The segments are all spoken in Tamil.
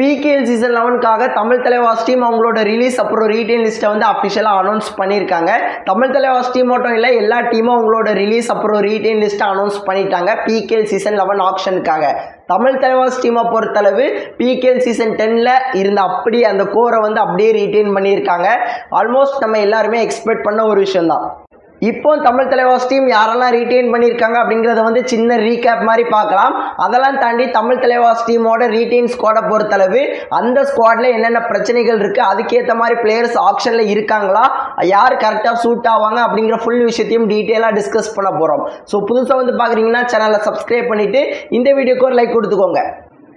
பிகேஎல் சீசன் லெவனுக்காக தமிழ் தலைவாஸ் டீம் அவங்களோட ரிலீஸ் அப்புறம் ரீட்டைல் லிஸ்ட்டை வந்து அஃபிஷியலாக அனௌன்ஸ் பண்ணியிருக்காங்க. தமிழ் தலைவாஸ் டீம் மட்டும் இல்லை எல்லா டீமும் அவங்களோட ரிலீஸ் அப்புறம் ரீட்டைல் லிஸ்ட்டை அனௌன்ஸ் பண்ணிட்டாங்க பிகேஎல் சீசன் லெவன் ஆப்ஷனுக்காக தமிழ் தலைவாஸ் டீமை பொறுத்தளவு பிகேஎல் சீசன் டென்னில் இருந்த அப்படியே அந்த கோரை வந்து அப்படியே ரீட்டைன் பண்ணியிருக்காங்க. ஆல்மோஸ்ட் நம்ம எல்லாருமே எக்ஸ்பெக்ட் பண்ண ஒரு விஷயம்தான். இப்போ தமிழ் தலைவாஸ் டீம் யாரெல்லாம் ரீட்டைன் பண்ணியிருக்காங்க அப்படிங்கிறத வந்து சின்ன ரீகேப் மாதிரி பார்க்கலாம். அதெல்லாம் தாண்டி தமிழ் தலைவாஸ் டீமோட ரீட்டைன் ஸ்குவாடை பொறுத்தளவு அந்த ஸ்குவாடில் என்னென்ன பிரச்சனைகள் இருக்குது அதுக்கேற்ற மாதிரி பிளேயர்ஸ் ஆப்ஷனில் இருக்காங்களா யார் கரெக்டாக சூட் ஆவாங்க அப்படிங்கிற ஃபுல் விஷயத்தையும் டீட்டெயிலாக டிஸ்கஸ் பண்ண போகிறோம் ஸோ புதுசாக வந்து பார்க்குறீங்கன்னா சேனலை சப்ஸ்கிரைப் பண்ணிவிட்டு இந்த வீடியோக்கு ஒரு லைக் கொடுத்துக்கோங்க.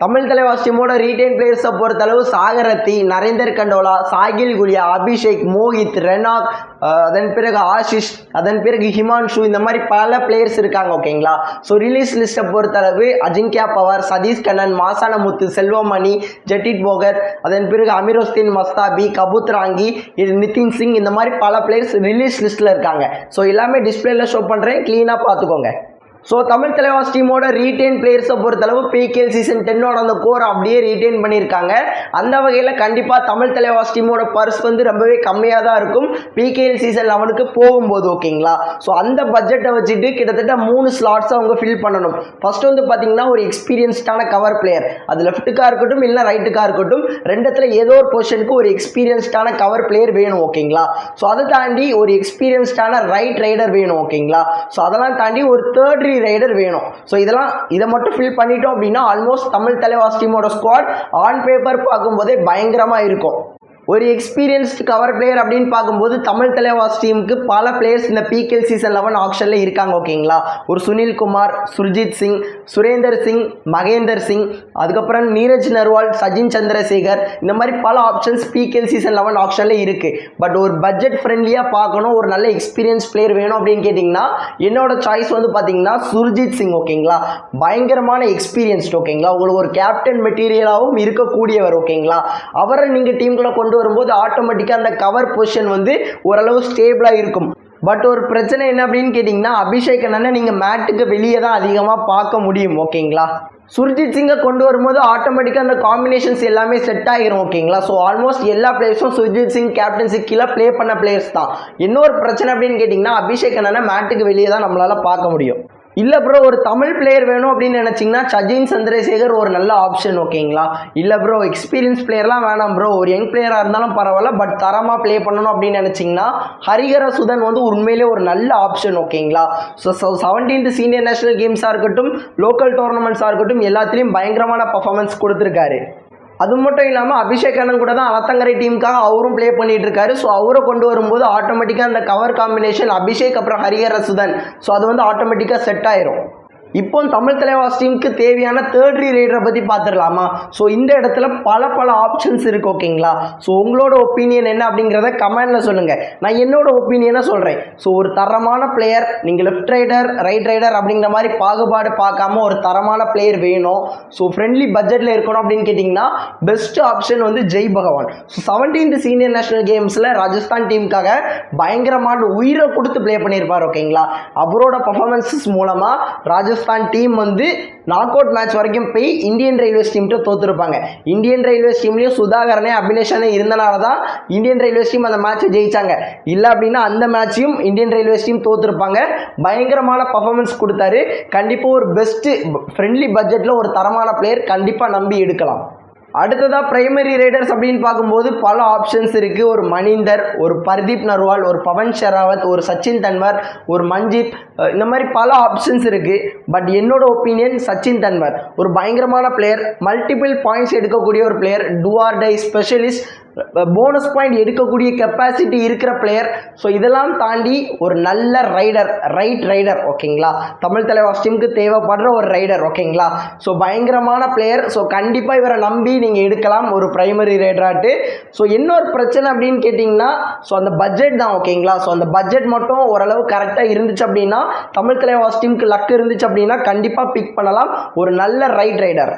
தமிழ் தலைவாஸ் டீமோட ரீட்டைன் பிளேயர்ஸை பொறுத்தளவு சாகரத்தி நரேந்தர் கண்டோலா சாகில் குலியா அபிஷேக் மோஹித் ரெனாக் அதன் பிறகு ஆஷிஷ் அதன் பிறகு ஹிமான்ஷு இந்த மாதிரி பல பிளேயர்ஸ் இருக்காங்க ஓகேங்களா ஸோ ரிலீஸ் லிஸ்ட்டை பொறுத்தளவு அஜிங்கியா பவர் சதீஷ் கண்ணன் மாசானமுத்து செல்வமணி ஜெட்டிட் போகர் அதன் பிறகு அமிரோஸ்தீன் மஸ்தாபி கபூத்ராங்கி இது நிதின் சிங் இந்த மாதிரி பல பிளேயர்ஸ் ரிலீஸ் லிஸ்ட்டில் இருக்காங்க. ஸோ எல்லாமே டிஸ்பிளேல ஷோ பண்ணுறேன் க்ளீனாக பார்த்துக்கோங்க. ஸோ தமிழ் தலைவாஸ் டீமோட ரீட்டைன் பிளேயர்ஸை பொறுத்தளவு பிகேஎல் சீசன் டென்னோட அந்த கோர் அப்படியே ரீட்டைன் பண்ணியிருக்காங்க அந்த வகையில் கண்டிப்பாக தமிழ் தலைவாஸ் டீமோட பர்ஸ் வந்து ரொம்பவே கம்மியாக தான் இருக்கும். பிகேஎல் சீசன் லெவனுக்கு போகும்போது ஓகேங்களா ஸோ அந்த பட்ஜெட்டை வச்சுட்டு கிட்டத்தட்ட மூணு ஸ்லாட்ஸை அவங்க ஃபில் பண்ணணும். ஃபர்ஸ்ட் வந்து பார்த்தீங்கன்னா ஒரு எக்ஸ்பீரியன்ஸ்டான கவர் பிளேயர் அது லெஃப்ட்டுக்காக இருக்கட்டும் இல்லை ரைட்டுக்காக இருக்கட்டும் ரெண்டத்தில் ஏதோ ஒரு பொசிஷனுக்கு ஒரு எக்ஸ்பீரியன்ஸ்டான கவர் பிளேயர் வேணும் ஓகேங்களா ஸோ அதை தாண்டி ஒரு எக்ஸ்பீரியன்ஸ்டான ரைட் ரைடர் வேணும் ஓகேங்களா ஸோ அதெல்லாம் தாண்டி ஒரு தேர்ட் ரைடர் வேணும். ஸோ இதெல்லாம் இதை மட்டும் ஃபில் பண்ணிட்டோம் அப்படின்னா ஆல்மோஸ்ட் தமிழ் தலைவாஸ் டீமோட ஸ்குவாட் ஆன் பேப்பர் பார்க்கும்போதே பயங்கரமாக இருக்கும். ஒரு எக்ஸ்பீரியன்ஸ்டு கவர் பிளேயர் அப்படின்னு பார்க்கும்போது தமிழ் தலைவாஸ் டீமுக்கு பல பிளேயர்ஸ் இந்த பிகேஎல் சீசன் லெவன் ஆப்ஷனில் இருக்காங்க ஓகேங்களா? ஒரு சுனில் குமார் சுர்ஜித் சிங் சுரேந்தர் சிங் மகேந்தர் சிங் அதுக்கப்புறம் நீரஜ் நர்வால் சஜின் சந்திரசேகர் இந்த மாதிரி பல ஆப்ஷன்ஸ் பிகேஎல் சீசன் லெவன் ஆப்ஷனில் இருக்குது பட் ஒரு பட்ஜெட் ஃப்ரெண்ட்லியாக பார்க்கணும் ஒரு நல்ல எக்ஸ்பீரியன்ஸ் பிளேயர் வேணும் அப்படின்னு கேட்டிங்கன்னா என்னோட சாய்ஸ் வந்து பார்த்தீங்கன்னா சுர்ஜித் சிங் ஓகேங்களா? பயங்கரமான எக்ஸ்பீரியன்ஸ்ட் ஓகேங்களா? உங்களுக்கு ஒரு கேப்டன் மெட்டீரியலாகவும் இருக்கக்கூடியவர் ஓகேங்களா? அவரை நீங்கள் டீம்குள்ளே கொண்டு வரும்போது ஆட்டோமேட்டிக்காக அந்த கவர் பொசிஷன் வந்து ஓரளவு ஸ்டேபிளாக இருக்கும். பட் ஒரு பிரச்சனை என்ன அப்படின்னு கேட்டிங்கன்னா அபிஷேக் அண்ணனை நீங்கள் மேட்டுக்கு வெளியே தான் அதிகமாக பார்க்க முடியும் ஓகேங்களா சுர்ஜித் சிங்கை கொண்டு வரும்போது ஆட்டோமேட்டிக்காக அந்த காம்பினேஷன்ஸ் எல்லாமே செட் ஆகிரும் ஓகேங்களா ஸோ ஆல்மோஸ்ட் எல்லா பிளேயர்ஸும் சுர்ஜித் சிங் கேப்டன்சி கீழே ப்ளே பண்ண பிளேயர்ஸ் தான். இன்னொரு பிரச்சனை அப்படின்னு கேட்டிங்கன்னா அபிஷேக் அண்ணனை மேட்டுக்கு வெளியே தான் நம்மளால் பார்க்க முடியும். இல்லை ப்ரோ ஒரு தமிழ் பிளேயர் வேணும் அப்படின்னு நினச்சிங்கன்னா சஜின் சந்திரசேகர் ஒரு நல்ல ஆப்ஷன் ஓகேங்களா இல்லை ப்ரோ எக்ஸ்பீரியன்ஸ் பிளேயர்லாம் வேணாம் ப்ரோ ஒரு யங் பிளேயராக இருந்தாலும் பரவாயில்ல பட் தரமாக ப்ளே பண்ணணும் அப்படின்னு நினச்சிங்கன்னா ஹரிகர சுதன் வந்து உண்மையிலே ஒரு நல்ல ஆப்ஷன் ஓகேங்களா so so seventeenth senior national கேம்ஸாக இருக்கட்டும் லோக்கல் டோர்னமெண்ட்ஸாக இருக்கட்டும் எல்லாத்துலேயும் பயங்கரமான பர்ஃபார்மன்ஸ் கொடுத்துருக்காரு. அது மட்டும் இல்லாமல் அபிஷேக் அண்ணன் கூட தான் அலத்தங்கரை டீமுக்காக அவரும் ப்ளே பண்ணிட்டு இருக்காரு ஸோ அவரை கொண்டு வரும்போது ஆட்டோமேட்டிக்காக அந்த கவர் காம்பினேஷன் அபிஷேக் அப்புறம் ஹரிஹரசுதன். ஸோ அது வந்து ஆட்டோமேட்டிக்காக செட் ஆயிரும். இப்போ தமிழ் தலைவாஸ் டீமுக்கு தேவையான தேர்ட் ரீடரை பற்றி பார்த்துடலாமா ஸோ இந்த இடத்துல பல பல ஆப்ஷன்ஸ் இருக்குது ஓகேங்களா ஸோ உங்களோட ஒப்பீனியன் என்ன அப்படிங்கிறத கமெண்டில் சொல்லுங்கள் நான் என்னோட ஒப்பீனியனை சொல்கிறேன் ஸோ ஒரு தரமான பிளேயர் நீங்கள் லெஃப்ட் ரைடர் ரைட் ரைடர் அப்படிங்கிற மாதிரி பாகுபாடு பார்க்காம ஒரு தரமான பிளேயர் வேணும். ஸோ ஃப்ரெண்ட்லி பட்ஜெட்டில் இருக்கணும் அப்படின்னு கேட்டிங்கன்னா பெஸ்ட் ஆப்ஷன் வந்து Jai Bhagwan. So seventeenth senior national கேம்ஸில் Rajasthan டீமுக்காக பயங்கரமான உயிரை கொடுத்து ப்ளே பண்ணியிருப்பார் ஓகேங்களா அவரோட பர்ஃபார்மன்ஸஸ் மூலமாக ராஜஸ்தான் டீம் வந்து நாக் அவுட் மேட்ச் வரைக்கும் போய் இந்தியன் ரயில்வேஸ் டீம்கிட்ட தோற்றுருப்பாங்க இந்தியன் ரயில்வேஸ் டீம்லேயும் சுதாகரனே அபிலேஷனே இருந்தனால தான் இந்தியன் ரயில்வேஸ் டீம் அந்த மேட்ச்சை ஜெயிச்சாங்க. இல்லை அப்படின்னா அந்த மேட்சையும் இந்தியன் ரயில்வேஸ் டீம் தோற்றுருப்பாங்க பயங்கரமான பர்ஃபார்மன்ஸ் கொடுத்தாரு. கண்டிப்பாக ஒரு பெஸ்ட்டு ஃப்ரெண்ட்லி பட்ஜெட்டில் ஒரு தரமான பிளேயர் கண்டிப்பாக நம்பி எடுக்கலாம். அடுத்ததாக பிரைமரி ரைடர்ஸ் அப்படின்னு பார்க்கும்போது பல ஆப்ஷன்ஸ் இருக்குது ஒரு மணிந்தர் ஒரு பர்தீப் நர்வால் ஒரு பவன் ஷெராவத் ஒரு சச்சின் தன்வர் ஒரு மஞ்சித் இந்த மாதிரி பல ஆப்ஷன்ஸ் இருக்குது பட் என்னோட ஒப்பீனியன் சச்சின் தன்வர். ஒரு பயங்கரமான பிளேயர் மல்டிபிள் பாயிண்ட்ஸ் எடுக்கக்கூடிய ஒரு player do or die specialist bonus point எடுக்கக்கூடிய கெப்பாசிட்டி இருக்கிற பிளேயர் ஸோ இதெல்லாம் தாண்டி ஒரு நல்ல ரைடர் ரைட் ரைடர் ஓகேங்களா தமிழ் தலைவாஸ் டீமுக்கு தேவைப்படுற ஒரு ரைடர் ஓகேங்களா ஸோ பயங்கரமான பிளேயர் ஸோ கண்டிப்பாக இவரை நம்பி நீங்கள் எடுக்கலாம் ஒரு ப்ரைமரி ரைடராட்டு ஸோ இன்னொரு பிரச்சனை அப்படின்னு கேட்டிங்கன்னா ஸோ அந்த பட்ஜெட் தான் ஓகேங்களா ஸோ அந்த பட்ஜெட் மட்டும் ஓரளவு கரெக்டாக இருந்துச்சு அப்படின்னா தமிழ் தலைவாஸ் டீமுக்கு லக் இருந்துச்சு அப்படின்னா கண்டிப்பாக பிக் பண்ணலாம். ஒரு நல்ல ரைட் ரைடர்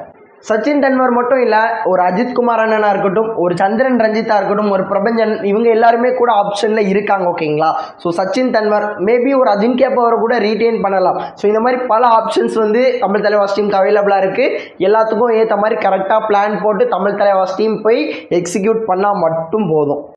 சச்சின் டென்வர் மட்டும் இல்லை ஒரு அஜித் குமார் அண்ணனா இருக்கட்டும் ஒரு சந்திரன் ரஞ்சித்தா இருக்கட்டும் ஒரு பிரபஞ்சன் இவங்க எல்லாருமே கூட ஆப்ஷனில் இருக்காங்க ஓகேங்களா ஸோ சச்சின் டென்வர் மேபி ஒரு அஜின்கே பவரை கூட ரீட்டைன் பண்ணலாம். ஸோ இந்த மாதிரி பல ஆப்ஷன்ஸ் வந்து தமிழ் தலைவாஸ் டீமுக்கு அவைலபிளாக இருக்குது எல்லாத்துக்கும் ஏற்ற மாதிரி கரெக்டாக பிளான் போட்டு தமிழ் தலைவாஸ் டீம் போய் எக்ஸிக்யூட் பண்ணால் மட்டும் போதும்.